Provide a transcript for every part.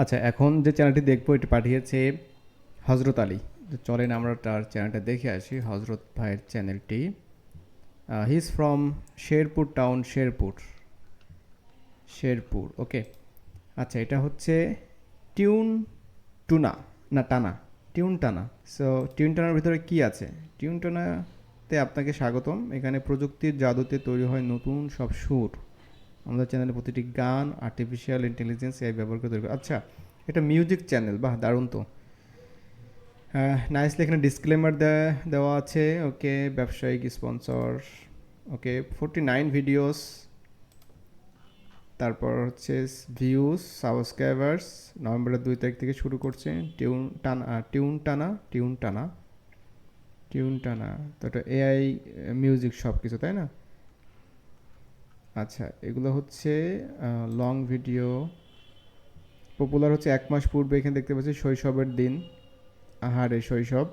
আচ্ছা এখন যে চ্যানেলটি দেখব, এটি পাঠিয়েছে হজরত আলী। চলেন আমরা তার চ্যানেলটা দেখে আসি হজরত ভাইয়ের চ্যানেলটি। He is from Sherpur town Sherpur Sherpur okay আচ্ছা এটা হচ্ছে টিউন টুনা না টানা টিউন টানা সো টিউন টানার ভিতরে কি আছে? টিউন টানাতে আপনাকে স্বাগতম। এখানে প্রযুক্তির জাদুতে তৈরি হয় নতুন সব সুর। আমাদের চ্যানেলে প্রতিটি গান আর্টিফিশিয়াল ইন্টেলিজেন্স এআই ব্যবহার করে তৈরি আচ্ছা এটা মিউজিক চ্যানেল বাহ, দারুণ তো। নাইসলি এখানে ডিসক্লেমার দেওয়া আছে, ওকে, ব্যবসায়িক sponsor okay forty nine videos তারপর হচ্ছে ভিউজ সাবস্ক্রাইবার্স নভেম্বরের দুই তারিখ থেকে শুরু করছে টিউন টানা টিউন টানা টিউন টানা টিউন টানা তো এটা এআই মিউজিক সব কিছু তাই না? আচ্ছা এগুলো হচ্ছে লং ভিডিও পপুলার হচ্ছে এক মাস পূর্বে এখানে দেখতে পাচ্ছি শৈশবের দিন। আহারে শৈশব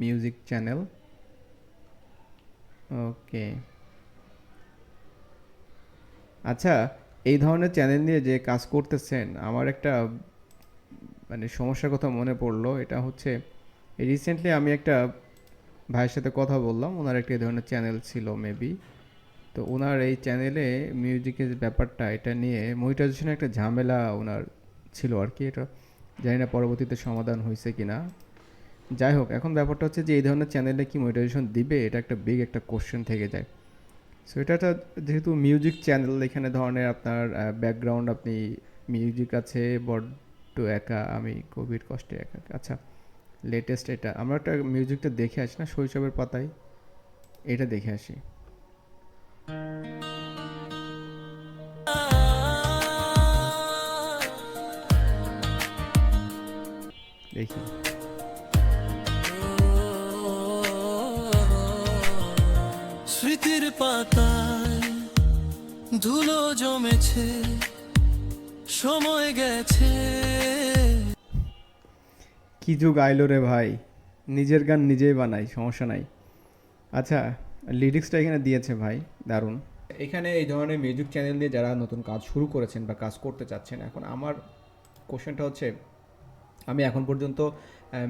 মিউজিক চ্যানেল ওকে আচ্ছা এই ধরনের চ্যানেল নিয়ে যে কাজ করতেছেন, আমার একটা মানে সমস্যার কথা মনে পড়ল। এটা হচ্ছে রিসেন্টলি আমি একটা ভাইয়ের সাথে কথা বললাম, ওনার একটা এই ধরনের চ্যানেল ছিল মেবি তো ওনার এই চ্যানেলে মিউজিকের ব্যাপারটা, এটা নিয়ে মনিটাইজেশনের একটা ঝামেলা ওনার ছিল আর কি। এটা জানি না পরবর্তীতে সমাধান হয়েছে কি না যাই হোক, এখন ব্যাপারটা হচ্ছে যে এই ধরনের চ্যানেলে কি মনিটাইজেশন দিবে, এটা একটা বিগ একটা কোশ্চেন থেকে যায়। সো এটা যেহেতু মিউজিক চ্যানেল এখানে ধরনের আপনার ব্যাকগ্রাউন্ড আপনি মিউজিক আছে, বড্ড একা, আমি কোভিড কষ্টে একা। আচ্ছা লেটেস্ট এটা, আমরা একটা মিউজিকটা দেখে আসি না, শৈশবের পাতায়, এটা দেখে আসি। দেখি। স্মৃতির পাতায় ধুলো জমেছে সময় গেছে। কি যুগ আইলো রে ভাই? নিজের গান নিজেই বানাই সমস্যা নাই। আচ্ছা লিরিক্সটা এখানে দিয়েছে ভাই দারুণ। এখানে এই ধরনের মিউজিক চ্যানেল দিয়ে যারা নতুন কাজ শুরু করেছেন বা কাজ করতে চাচ্ছেন এখন আমার কোশ্চেনটা হচ্ছে আমি এখন পর্যন্ত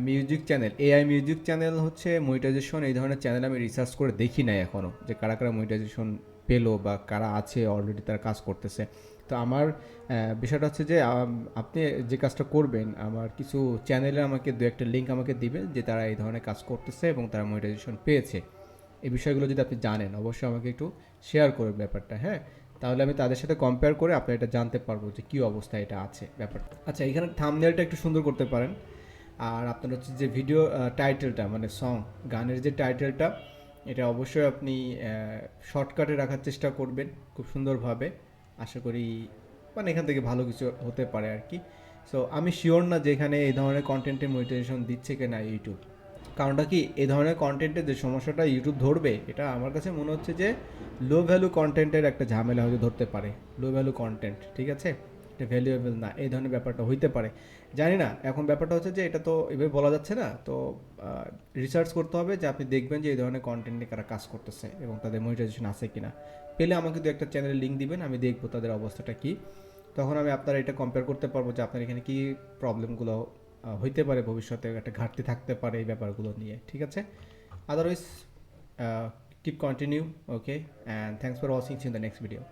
music channel AI music channel হচ্ছে মনিটাইজেশন এই ধরনের চ্যানেল আমি রিসার্চ করে দেখি নাই এখনও যে কারা কারা মনিটাইজেশন পেল বা কারা আছে অলরেডি তারা কাজ করতেছে। তো আমার বিষয়টা হচ্ছে যে আপনি যে কাজটা করবেন, আমার কিছু চ্যানেলে আমাকে দু একটা লিঙ্ক আমাকে দিবেন, যে তারা এই ধরনের কাজ করতেছে এবং তারা মনিটাইজেশন পেয়েছে। এই বিষয়গুলো যদি আপনি জানেন, অবশ্যই আমাকে একটু শেয়ার করবেন ব্যাপারটা হ্যাঁ? তাহলে আমি তাদের সাথে কম্পেয়ার করে আপনার এটা জানতে পারব যে কী অবস্থা এটা আছে ব্যাপারটা আচ্ছা এখানে থামনেলটা একটু সুন্দর করতে পারেন। আর আপনার হচ্ছে যে ভিডিও টাইটেলটা মানে সং গানের যে টাইটেলটা এটা অবশ্যই আপনি শর্টকাটে রাখার চেষ্টা করবেন খুব সুন্দরভাবে। আশা করি মানে এখান থেকে ভালো কিছু হতে পারে আর কি। সো আমি শিওর না যে এখানে এই ধরনের কন্টেন্টের মনিটাইজেশন দিচ্ছে কিনা ইউটিউব কারণটা কি? এই ধরনের কন্টেন্টের যে সমস্যাটা ইউটিউব ধরবে, এটা আমার কাছে মনে হচ্ছে যে লো ভ্যালু কন্টেন্টের একটা ঝামেলা হয়তো ধরতে পারে। লো ভ্যালু কন্টেন্ট ঠিক আছে? এটা ভ্যালুয়েবল না, এই ধরনের ব্যাপারটা হইতে পারে। জানি না, এখন ব্যাপারটা হচ্ছে যে এটা তো এভাবে বলা যাচ্ছে না, তো রিসার্চ করতে হবে যে আপনি দেখবেন যে এই ধরনের কন্টেন্ট নিয়ে কারা কাজ করতেছে এবং তাদের মনিটাইজেশন আছে কি না পেলে আমাকে দু একটা চ্যানেলের লিঙ্ক দিবেন, আমি দেখব তাদের অবস্থাটা কি। তখন আমি আপনারা এটা কম্পেয়ার করতে পারব যে আপনার এখানে কী প্রবলেমগুলো হইতে পারে ভবিষ্যতে, একটা ঘাটতি থাকতে পারে এই ব্যাপারগুলো নিয়ে, ঠিক আছে? Otherwise keep continue okay and thanks for watching in the next video